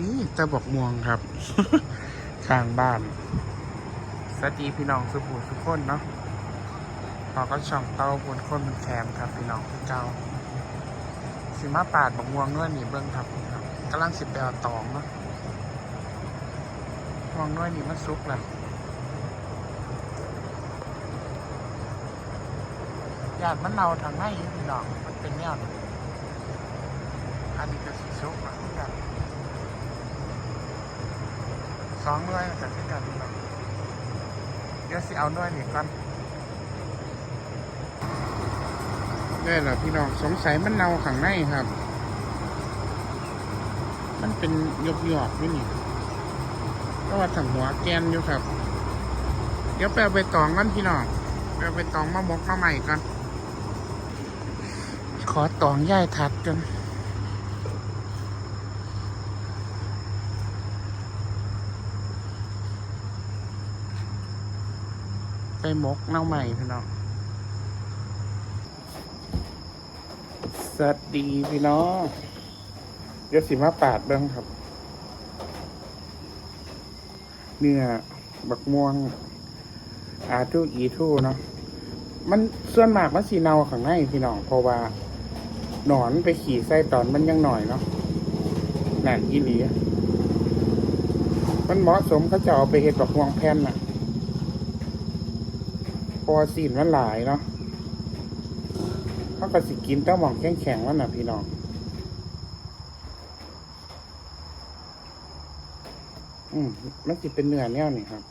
นี่ตะบอกม่วงครับ ข้างบ้าน สวัสดีพี่น้องสุภูสุกคนเนาะเราก็ช่องเต้าบนคนเป็นแคมครับ พี่น้องพี่เก้าสิมาปาดบอกม่วงเงื่อนนี่เบิ้งครับกำลังสิบแปดตองเนาะม่วงน้อยนี่มันซุกแหละญาติมันเนาทางไหนพี่น้องมันเป็นแนวอันนี้ก็สีซุกนะพี่น้อง สองหน่วยจากที่กันนี่เนาเดี๋ยวสิเอาหน่วยนี่ก่อนนี่แหละพี่น้องสงสัยมันเน่าข้างในครับ มันเป็นหยกหยอกนี่นี่ก็ว่าถังหัวแกนอยู่ครับ เดี๋ยวไปไปตองกันพี่น้องไปเอาไปตองมะมกมาใหม่กันขอตองย่ายทัดกัน ไปมกเน่าใหม่พี่น้องสวัสดีพี่น้องเดี๋ยวสิมาปาดเบิ้งครับ เนื้อบักม่วง อาทูอีทูเนาะมันส่วนมากมันสีเนาข้างในพี่น้องเพราะว่าหนอนไปขี่ไส้ตอนมันยังหน่อยเนาะนั่นอีหลีมันเหมาะสมเขาจะเอาไปเห็ดบักม่วงแผ่นน่ะ พอสีนมันหลายเนาะเขาก็สิกินเต้าหมองแข็งๆแล้วน่ะพี่น้องอืมมันสิเป็นเนื้อแนวนี่ครับ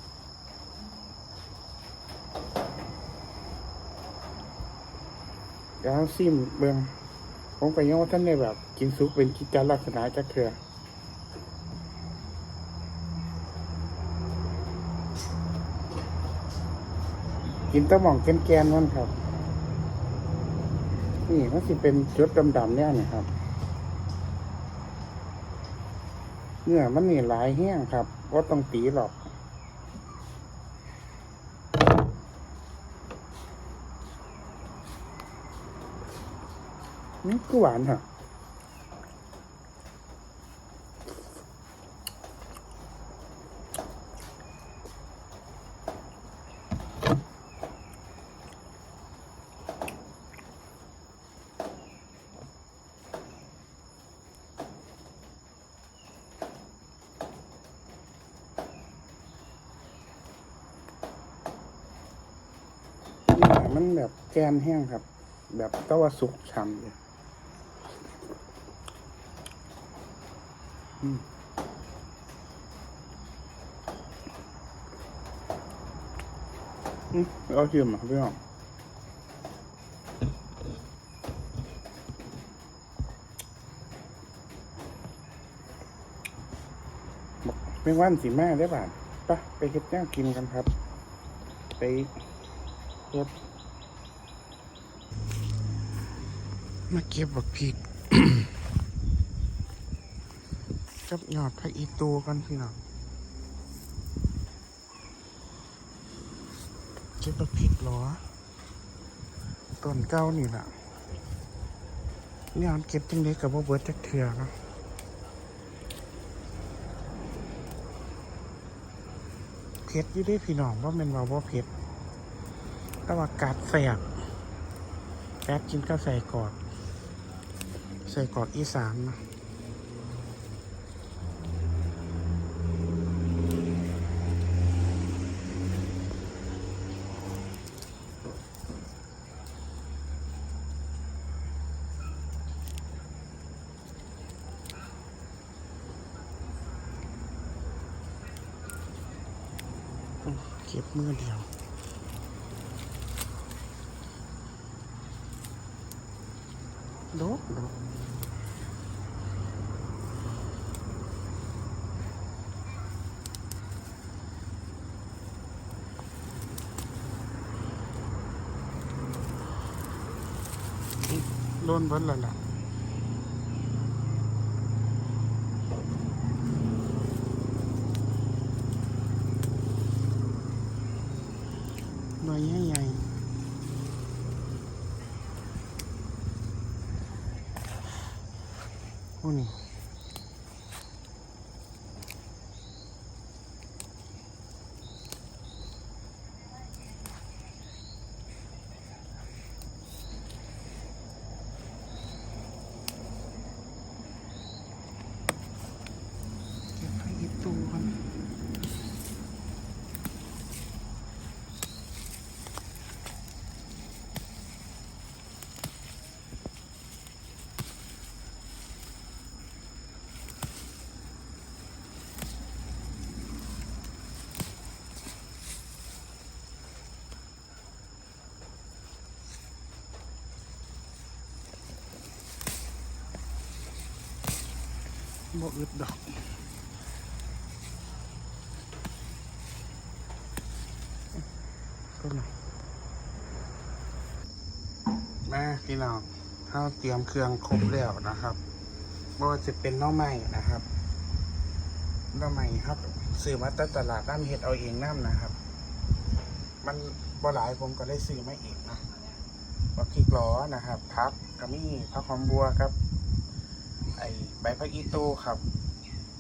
เดี๋ยวซิมเบิงผมก็ยังว่าท่านได้แบบ กินซุปเป็นกิจลักษณะจะเถื่อ กินแตะหม่องแกนๆนั่นครับ นี่มันสิเป็นจุดดำๆเนี่ยนะครับ เนื้อมันนี่หลายแห้งครับว่าต้องตีหรอกนี่ก็หวานฮะนี่ มันแบบแกนแห้งครับ แบบตะวาสุกช่ำเลยอืมอืมเอาเทียมอะพี่น้องบอกไม่ว่านสีแม่ได้ป่ะปะไปเก็บแก้วกินกันครับ ไปรถ มาเก็บบักพริกกับยอดพระอีตูกันพี่น้องเก็บบักพริกหรอต้นเก้านี่แหละเนี่ยมันเก็บจังเล็กกับว่าเบิร์ดจักเถื่อนะเผ็ดอยู่เด้พี่น้องว่ามันว่าว่าเผ็ดแต่ว่ากัดแสบกัดกินก็ใส่กอด ใส่กอดอีสานนะเก็บมือเดียว โดดโดดโดนเบิ้ลแล้วล่ะ หน่วยใหญ่ๆโอ้นี่ บ่อึดดอกก็มาแม่พี่น้องถ้าเตรียมเครื่องครบแล้วนะครับไม่ว่าจะเป็นน้องใหม่นะครับน้องใหม่ครับซื้อมาจากตลาดน้ำเห็ดเอาเองน้ำนะครับ มันบ่หลายผมก็ได้ซื้อมาเองนะบักพริกล้อนะครับพักกระมี่พักหอมบัวครับ ไอใบพักอีตูครับ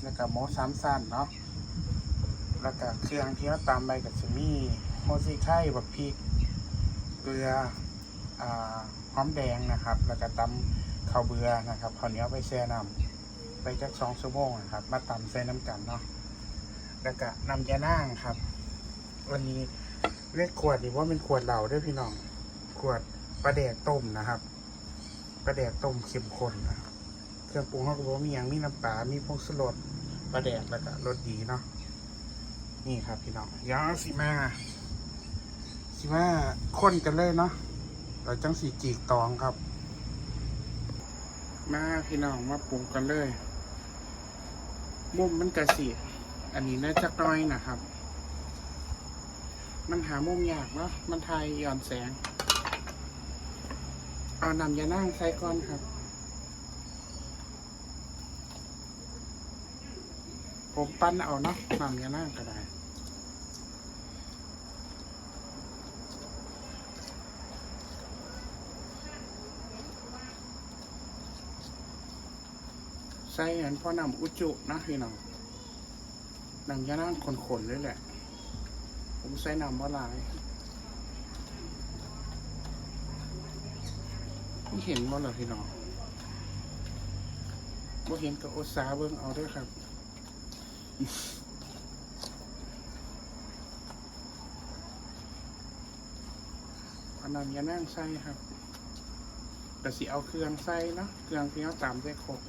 แล้วก็หมูสามสั้นเนาะแล้วก็เครื่องที่เราตามใบกับจะมีโมซิไข่บักพริกเกลืออ่าหอมแดงนะครับ แล้วก็ตำข้าวเบือนะครับข้าวเหนียวไปแช่น้ำไปจักสองชั่วโมงนะครับ มาตำใส่น้ำกันเนาะแล้วก็นำยานั่งครับ วันนี้เรียกขวดนี่ว่าเป็นขวดเหล่าด้วยพี่น้อง ขวดปลาแดกต้มนะครับปลาแดกต้มเข้มข้นนะครับ เครื่องปรุงเขาก็บอกมีอย่างมีน้ำปลา มีพงสรสปลาแดกแล้วก็รสดีเนาะ นี่ครับพี่น้องเดี๋ยวสิมาสิมาคนกันเลยเนาะ เราจังสีจีกตองครับ มาพี่น้องมาปรุงกันเลยมุมมันกระสีอันนี้น่าจะน้อยนะครับ มันหามุมยากเนาะ มันทายย้อนแสง เอานำยานั่งใส่ก่อนครับ ผมปั้นเอาเนาะนำยานั่งก็ได้ใส่อันพ่อนำอุจุนะพี่น้องนำยานั่งขนๆเลยแหละ ผมใส่นำว่าลายไม่เห็นว่าหรอพี่น้องว่เห็นกับโอตสาเบิ่งเอาด้วยครับ อานำยานั่งใส่ครับแต่สิเอาเครื่องใส่เนาะเครื่องที่เขาตามได้ครบ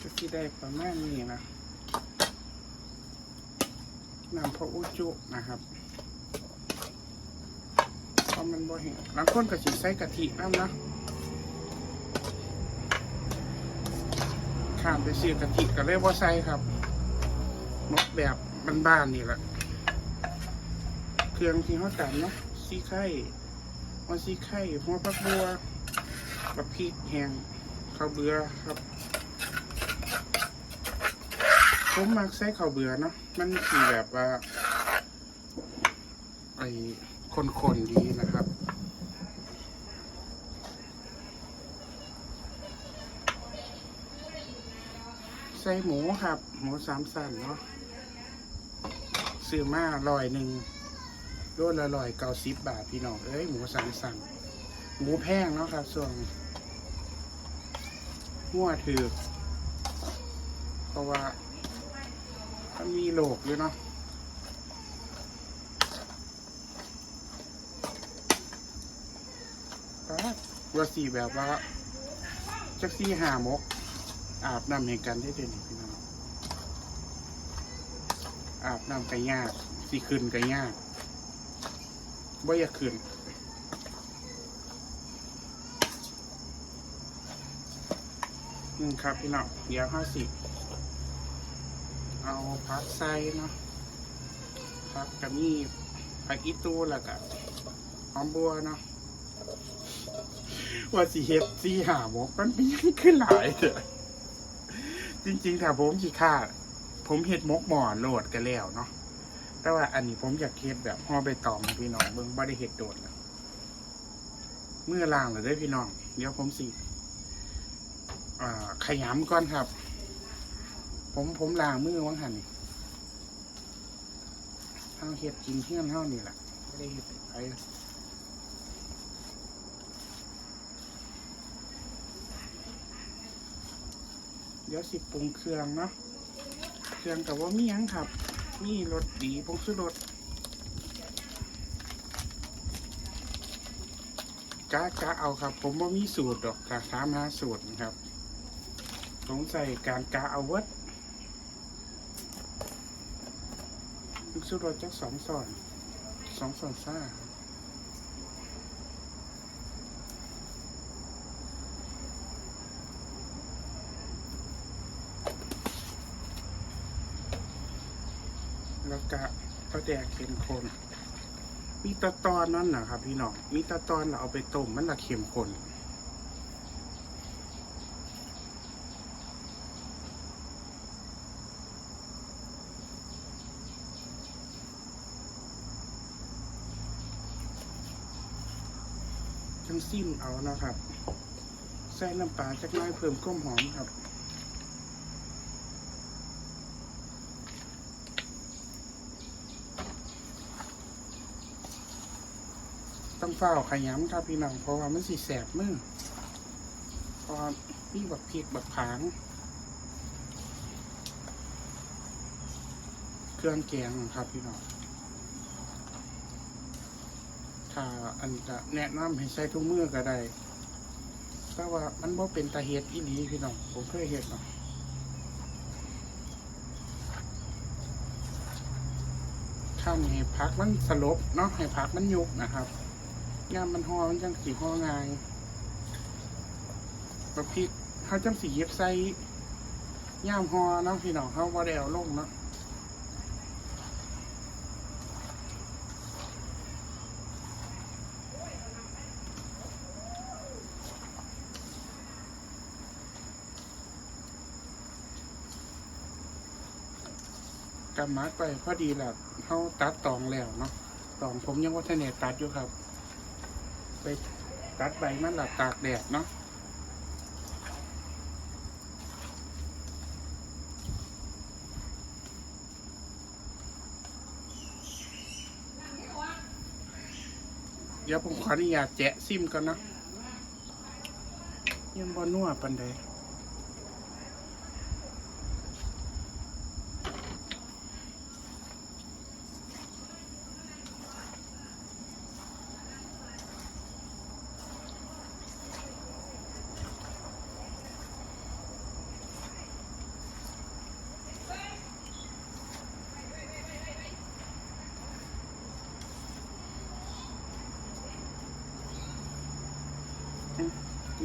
จะที่ได้ประมาณนี้นะนำพระอุจุนะครับ มันบ่เห็นบางคนก็สิใส่กะทิน้ำนะข้ามไปซื้อกะทิก็เลยว่าใส่ครับมกแบบบ้านๆนี่แหละเครื่องที่เขาตำเนาะซีไข่หัวซีไข่หัวผักบัวบักพริกแห้งข้าวเบือครับผมมักใส่ข้าวเบือเนาะมันสีแบบว่าไอ คนๆดีนะครับใส่หมูครับ หมูสามสันเนาะซื้อมาลอยหนึ่งโลละลอยเก้าสิบบาทพี่น้องเอ้ยหมูสามสันหมูแพงเนาะครับส่วนหัวถือเพราะว่ามันมีโลกอยู่เนาะ ป๊าดว่าสีแบบว่าจักซี่หามก อาบน้ำให้กันได้เด่นพี่น้องอาบน้ำก็ยากสิขึ้นก็ยากบ่อยากขึ้นอืมครับพี่น้องเดี๋ยวห้าสิบเอาพักใส่เนาะพักกับมีผักอีตูแล้วก็หอมบัวเนาะ ว่าสีเฮ็ดสีหาหมกมันเป็นยังขึ้นหลายเถอะจริงๆถ้าผมสิค่าผมเฮ็ดมกหมอนโหลดกันแล้วเนาะแต่ว่าอันนี้ผมอยากเฮ็ดแบบห่อใบตองพี่น้องเบิ่งบ่ได้เฮ็ดโดดแล้วเมื่อล่างเลยเด้พี่น้อง เดี๋ยวผมสิขยำก่อนครับ ผมผมล้างมือวังหันนี่เฮาเฮ็ดกินเพื่อนเฮานี่แหละไม่ได้เฮ็ดไป เดี๋ยวสิปรุงเครื่องเนาะเครื่องกับว่ามียังครับ มีรสดีผงชูรสกะกะเอาครับ ผมว่ามีสูตรดอกกะถามหาสูตรนะครับสงสัยการกะเอาวิร์ดลูกชุดรถจักสองส่อนสองส่อนซ่า กะปลาแดกเข้มข้นมีตะตอนนั่นนะครับ พี่น้อง มีตะตอนเราเอาไปต้มมันละเข้มข้นจังซิมเอานะครับ ใส่น้ำปลาจักน้อยเพิ่มความหอมครับ ต้องเฝ้าขยำครับพี่น้องเพราะว่ามันสิแสบมือเพอมีบักพริกบักผาง เครื่องแกงครับพี่น้องถ้าอันจะแนะนำให้ใส่ทุกมือก็ได้แต่ว่ามันบ่เป็นตาเฮ็ดอีหลีพี่น้องผมเคยเฮ็ดเนาะข้ามให้พักมันสลบเนาะให้พักมันยุกนะครับ ย่ามมันหอมันจังสีหอง่ายบักพริกเขาจังสีเย็บใส่ย่ามหอเนาะพี่น้องเขาบ่ได้เอาลงเนาะกำมัดไปพอดีแหละเขาตัดตองแล้วเนาะตองผมยังว่าทนเนตัดอยู่ครับ ไปตัดใบมันหลับตากแดดเนาะเดี๋ยวผมขออนุญาตแจะซิมก่อนเนะยังบอนัวปันใด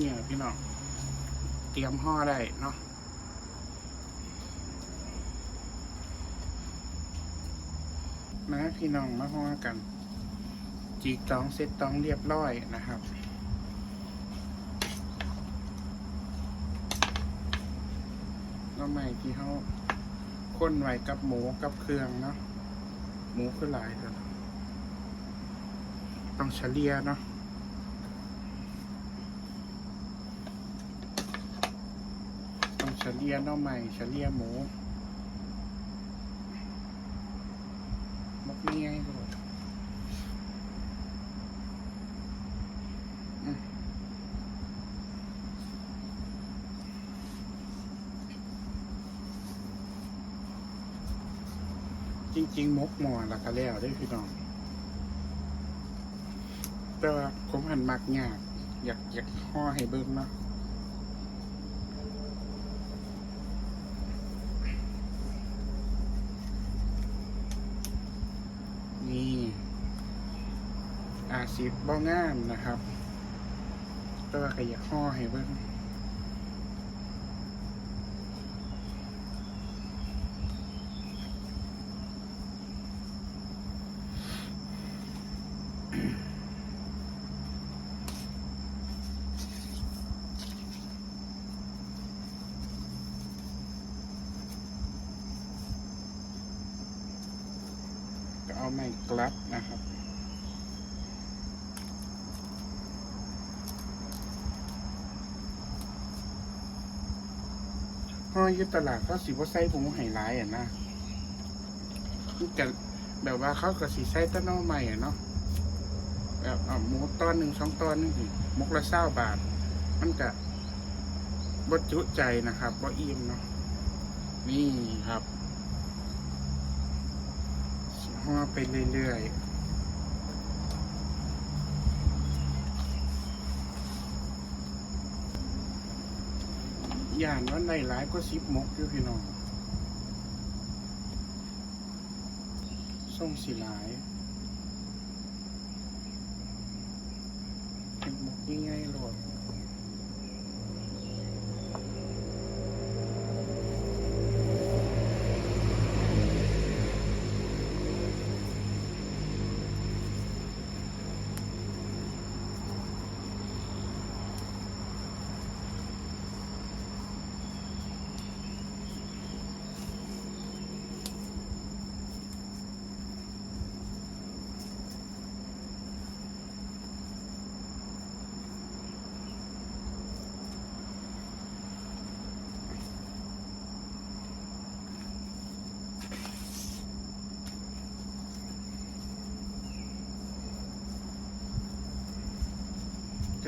เนี่ยพี่น้อง เตรียมห่อได้เนาะมาพี่น้องมาห่อกัน จีตองเซ็ตตองเรียบร้อยนะครับแล้วใหม่ที่เขาค้นไว้กับหมูกับเครื่องเนาะหมูคือหลายเลยต้องเฉลี่ยเนาะ ต้อง เฉลี่ยน้อใหม่เฉลี่ยหมูมกนี่ไงก็บอกอืมจริง ๆ มกหมอละก็แล้วได้พี่น้อง แต่ว่าผมหันมักยาก อยาก อยากห่อให้เบิ่งเนาะ นี่ สิบบ้องามนะครับ แตัวาก็อยากห่อให้เบิ่งก็เอาไม้กลัดนะครับ ห้ อยอยุตลาดเขาสิว่าใส่ผงไห่ร้ายอะนะมันแบบว่าเขาก็สิใส่ต้นเอาใหม่อะเนาะแบบเอาหมูตอนหนึ่งสองตอนนึงมกละเศร้าบาท มันก็บดจุใจนะครับบ่อิ่มเนาะนี่ครับสิห่อไปเรื่อยๆ ย่านวันได้หลายก็สิบมกอยู่พี่น้องส่งสีหลายเป็นมกง่ายๆโหลด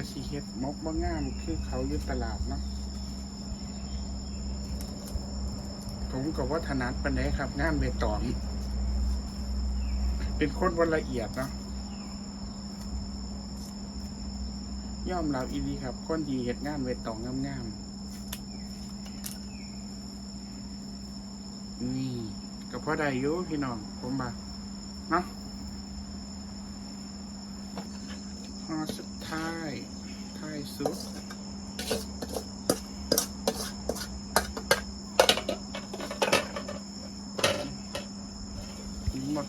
ระสีเฮ็ดมกบ่งาม คือเขาอยู่ตลาดเนาะผมก็ว่าถนัดปันไดครับ งานใบตองเป็นคนวันละเอียดเนาะย่อมรับอีดีครับ คนดีเฮ็ดงานใบตองงามๆนี่ก็พอได้อยู่พี่น้องผมบ่าเนาะ พอสุดท้ายท้ายสุด หม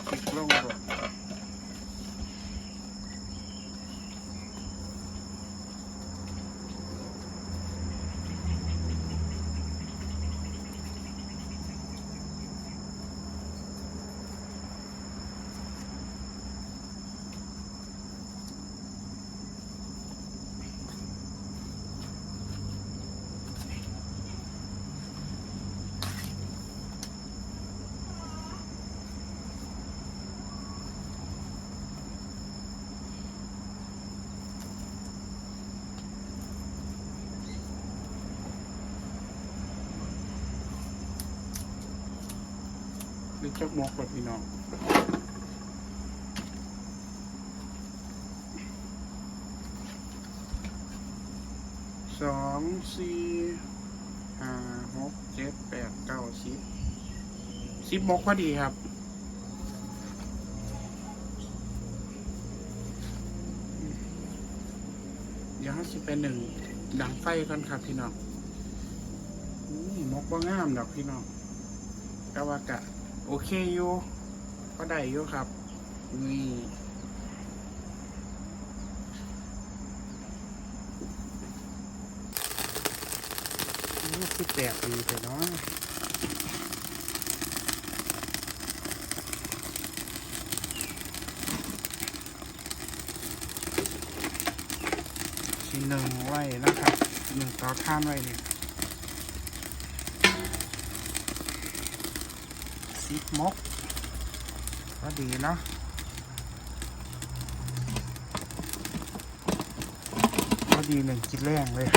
นหรือจักมกกับพี่น้องสองสี่ห้าหกเจ็ดแปดเก้าสิบสิบมกพอดีครับเดี๋ยวสิเป็นหนึ่งดังไฟก่อนครับพี่น้องนี่มกว่างามดอกพี่น้องก็ว่ากะ โอเคอยู่ก็ได้อยู่ครับนี่นี่คือแตกดีแต่เนาะชิ้นหนึ่งไว้นะครับหนึ่งต่อข้ามไว้เนี่ยิกมก ก็ดีเนาะก็ดีหนึ่งกินแรงเลย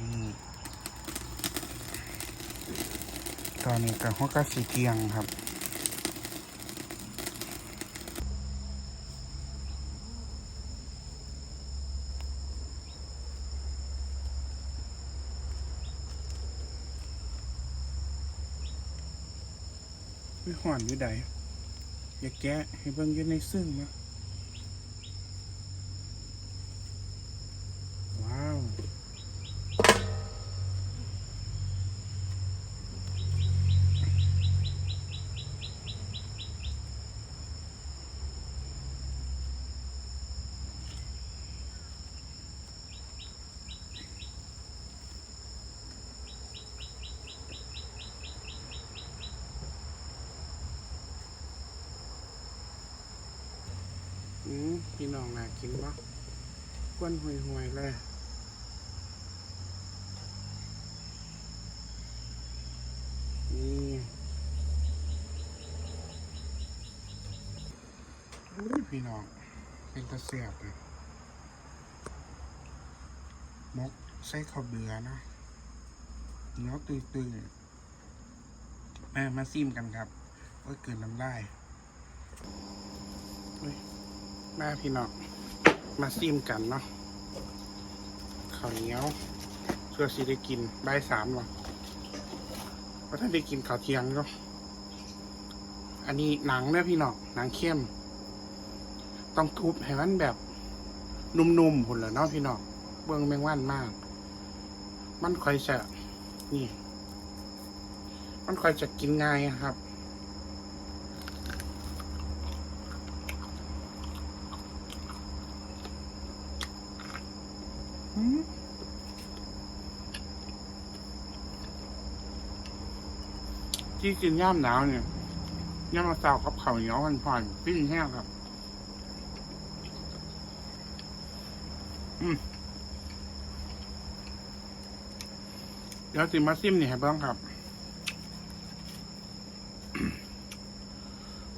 นี่ตอนนี้กับหัวกะสีเกียงครับ ไม่ห่อนอยู่ใดอย่าแกะให้เบิ่งอยู่ในซึ่งนะว้าว อืมพี่น้ องน่ากินปะกวนห่วยๆเลยนี่อุ้ยพี่น้อง เป็นตะเสียบเลยมกใส่ข้าวเบื่อนะเนื้อตุยๆมามาซิมกันครับว่าเกินน้ำได้เฮ้ย มาพี่น้องมาซิมกันเนาะข้าวเหนียวเพื่อสิได้กินใบสามหรอเพราะถ้าได้กินข้าวเที่ยงเนาะอันนี้หนังเนี่ยพี่น้องหนังเข้ม ต้องทุบให้มันแบบนุ่มๆหุ่นเหรอเนาะพี่น้องเบื้องแมงวันมาก มันค่อยจะนี่ มันค่อยจะกินง่ายครับ ที่กินย่ามหนาวเนี่ยย่ามมาสาวกับข้าวเหนียวมันผ่อนปิ้งแห้งครับ อืมเดี๋ยวติมาซิมนี่ให้เบิ้งครับ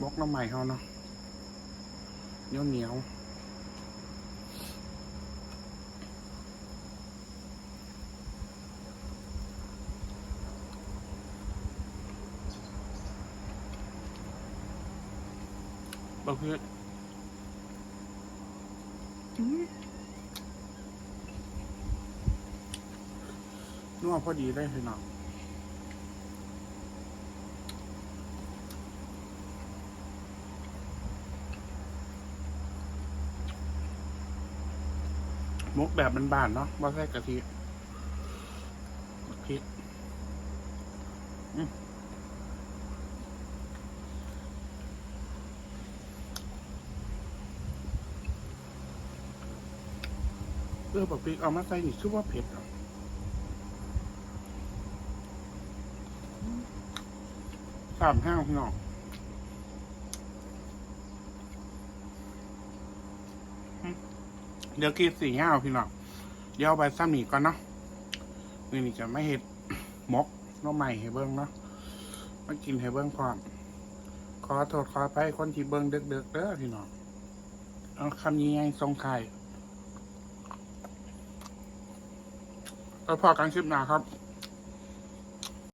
บล็อกน้ำใหม่เขาเนาะเหนียวเหนียว บอกพี่อื้อนัวพอดีได้พี่น้องมกแบบบานๆเนาะว่าใส่กะทิพริก เออบักพริกเอามาใส่นี่คือว่าเผ็ดสามห้าพี่น้องเดี๋ยวกินสี่ห้าพี่น้องเดี๋ยวเอาไปซ้ำอีกก่อนเนาะนี่นี่จะไม่เห็ดมกน้องใหม่ให้เบิ้งเนาะมากินให้เบิ้งพร้อมขอโทษขอไปคนที่เบิ้งเด็กๆเด้อพี่น้องเอาคำนี้ไงทรงไข่ แล้วพอกันคลิปหน้าครับ